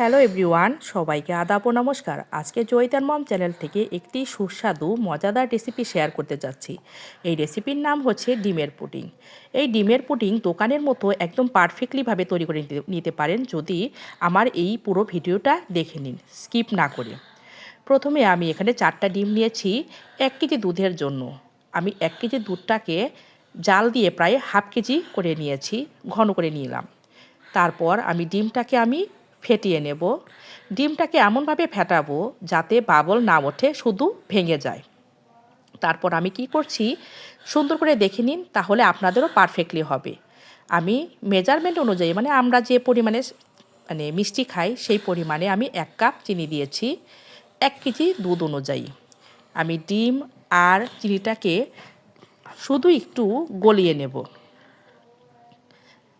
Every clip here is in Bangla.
হ্যালো এভরিওয়ান, সবাইকে আদাব ও নমস্কার। আজকে জয়িতার মম চ্যানেল থেকে একটি সুস্বাদু, মজাদার রেসিপি শেয়ার করতে যাচ্ছি। এই রেসিপির নাম হচ্ছে ডিমের পুডিং। এই ডিমের পুডিং দোকানের মতো একদম পারফেক্টলিভাবে তৈরি করে নিতে পারেন যদি আমার এই পুরো ভিডিওটা দেখে নিন। স্কিপ না করে। প্রথমে আমি এখানে চারটা ডিম নিয়েছি, এক কেজি দুধের জন্য। আমি এক কেজি দুধটাকে জাল দিয়ে প্রায় হাফ কেজি করে নিয়েছি, ঘন করে নিলাম। তারপর আমি ডিমটাকে আমি ফেটিয়ে নেব। ডিমটাকে এমনভাবে ফেটাবো যাতে বাবল না ওঠে, শুধু ভেঙে যায়। তারপর আমি কি করছি? সুন্দর করে দেখে নিন, তাহলে আপনাদেরও পারফেক্টলি হবে। আমি মেজারমেন্ট অনুযায়ী মানে আমরা যে পরিমাণে মানে মিষ্টি খাই, সেই পরিমাণে আমি এক কাপ চিনি দিয়েছি, এক কেজি দুধ অনুযায়ী। আমি ডিম আর চিনিটাকে শুধু একটু গলিয়ে নেব।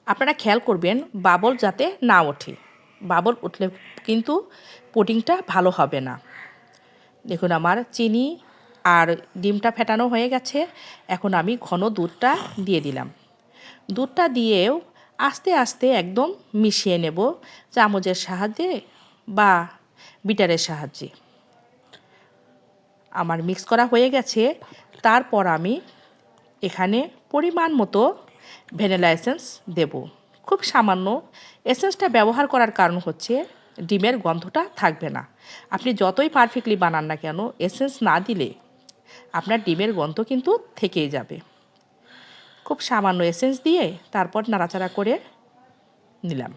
আপনারা খেয়াল করবেন, বাবল যাতে না ওঠে। বাবল উঠলে কিন্তু পুডিংটা ভালো হবে না। দেখুন আমার চিনি আর ডিমটা ফেটানো হয়ে গেছে। এখন আমি ঘন দুধটা দিয়ে দিলাম। দুধটা দিয়েও আস্তে আস্তে একদম মিশিয়ে নেব চামচের সাহায্যে বা বিটারের সাহায্যে। আমার মিক্স করা হয়ে গেছে। তারপর আমি এখানে পরিমাণ মতো ভ্যানিলা এসেন্স দেব। খুব সামান্য এসেন্সটা ব্যবহার করার কারণ হচ্ছে ডিমের গন্ধটা থাকবে না। আপনি যতই পারফেক্টলি বানান না কেন, এসেন্স না দিলে আপনার ডিমের গন্ধ কিন্তু থেকেই যাবে। খুব সামান্য এসেন্স দিয়ে তারপর নাড়াচাড়া করে নিলাম।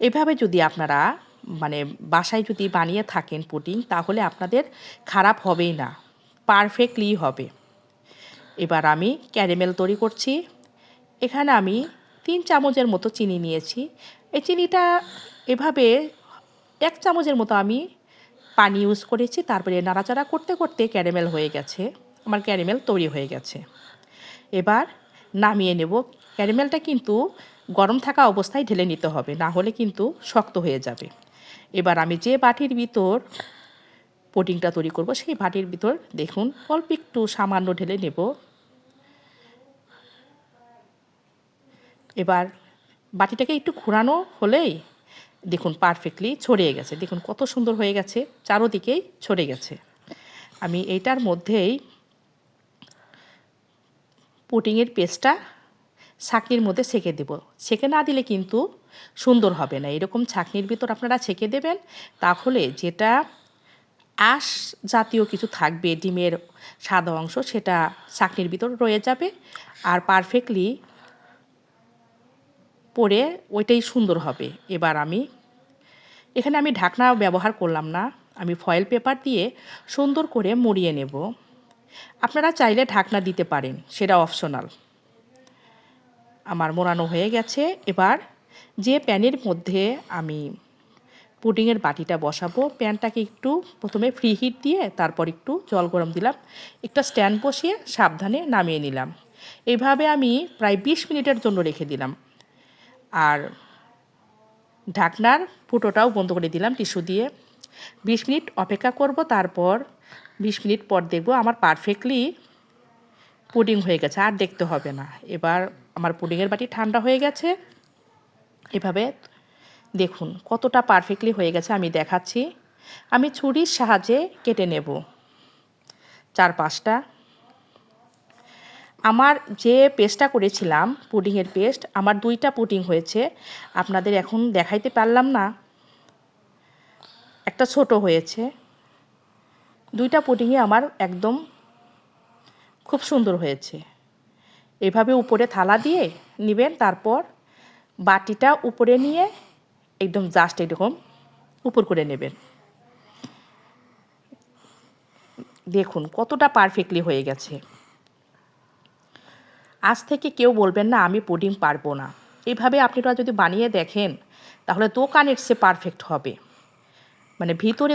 এভাবে যদি আপনারা মানে বাসায় যদি বানিয়ে থাকেন পুডিং, তাহলে আপনাদের খারাপ হবেই না পারফেক্টলি হবে। এবার আমি ক্যারামেল তৈরি করছি। এখানে আমি তিন চামচের মতো চিনি নিয়েছি। এই চিনিটা এভাবে এক চামচের মতো আমি পানি ইউজ করেছি, তারপরে নাড়াচাড়া করতে করতে ক্যারামেল হয়ে গেছে। আমার ক্যারামেল তৈরি হয়ে গেছে। এবার নামিয়ে নেব। ক্যারামেলটা কিন্তু গরম থাকা অবস্থায় ঢেলে নিতে হবে, না হলে কিন্তু শক্ত হয়ে যাবে। এবার আমি যে বাটির ভিতর পুডিংটা তৈরি করব, সেই বাটির ভিতর দেখুন, অল্প একটু সামান্য ঢেলে নেব। এবার বাটিটাকে একটু ঘোরানো হলেই দেখুন পারফেক্টলি ছড়িয়ে গেছে। দেখুন কত সুন্দর হয়ে গেছে, চারোদিকেই ছড়ে গেছে। আমি এইটার মধ্যেই পুটিংয়ের পেস্টটা ছাকনির মধ্যে সেকে দেব। সেকে না দিলে কিন্তু সুন্দর হবে না। এরকম ছাকনির ভিতর আপনারা ছেঁকে দেবেন, তাহলে যেটা আঁশ জাতীয় কিছু থাকবে, ডিমের সাদা অংশ, সেটা চাকনির ভিতর রয়ে যাবে। আর পারফেক্টলি পরে ওইটাই সুন্দর হবে। এবার আমি, এখানে আমি ঢাকনা ব্যবহার করলাম না, আমি ফয়েল পেপার দিয়ে সুন্দর করে মুড়িয়ে নেব। আপনারা চাইলে ঢাকনা দিতে পারেন, সেটা অপশনাল আমার মোড়ানো হয়ে গেছে, এবার যে প্যানের মধ্যে আমি পুডিংয়ের বাটিটা বসাবো, প্যানটাকে একটু প্রথমে ফ্রি হিট দিয়ে তারপর একটু জল গরম দিলাম, একটা স্ট্যান্ড বসিয়ে সাবধানে নামিয়ে নিলাম। এইভাবে আমি প্রায় বিশ মিনিটের জন্য রেখে দিলাম। আর ঢাকনার ফুটোটাও বন্ধ করে দিলাম টিস্যু দিয়ে। বিশ মিনিট অপেক্ষা করব, তারপর বিশ মিনিট পর দেখব আমার পারফেক্টলি পুডিং হয়ে গেছে, আর দেখতে হবে না। এবার আমার পুডিংয়ের বাটি ঠান্ডা হয়ে গেছে। এভাবে দেখুন কতটা পারফেক্টলি হয়ে গেছে, আমি দেখাচ্ছি। আমি ছুরির সাহায্যে কেটে নেব। চার পাঁচটা। আমার যে পেস্টটা করেছিলাম, পুডিংয়ের পেস্ট, আমার দুইটা পুডিং হয়েছে। আপনাদের এখন দেখাইতে পারলাম না। একটা ছোট হয়েছে। দুইটা পুডিংয়ে আমার একদম খুব সুন্দর হয়েছে। এভাবে উপরে থালা দিয়ে নেবেন, তারপর বাটিটা উপরে নিয়ে একদম জাস্ট এরকম উপর করে নেবেন। দেখুন, কতটা পারফেক্টলি হয়ে গেছে। আজ থেকে কেউ বলবেন না, আমি পুডিং পারব না। এইভাবে আপনারা যদি বানিয়ে দেখেন, তাহলে দোকানের সে পারফেক্ট হবে। মানে ভিতরে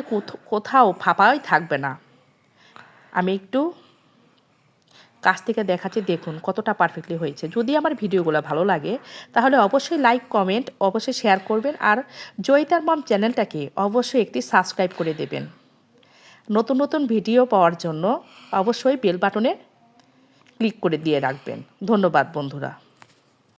কোথাও ফাঁপাই থাকবে না। আমি একটু কাছ থেকে দেখাচ্ছি, দেখুন কতটা পারফেক্টলি হয়েছে। যদি আমার ভিডিওগুলো ভালো লাগে, তাহলে অবশ্যই লাইক কমেন্ট অবশ্যই শেয়ার করবেন আর জয়িতার মম চ্যানেলটাকে অবশ্যই একটি সাবস্ক্রাইব করে দেবেন। নতুন নতুন ভিডিও পাওয়ার জন্য অবশ্যই বেল বাটনে ক্লিক করে দিয়ে রাখবেন। ধন্যবাদ বন্ধুরা।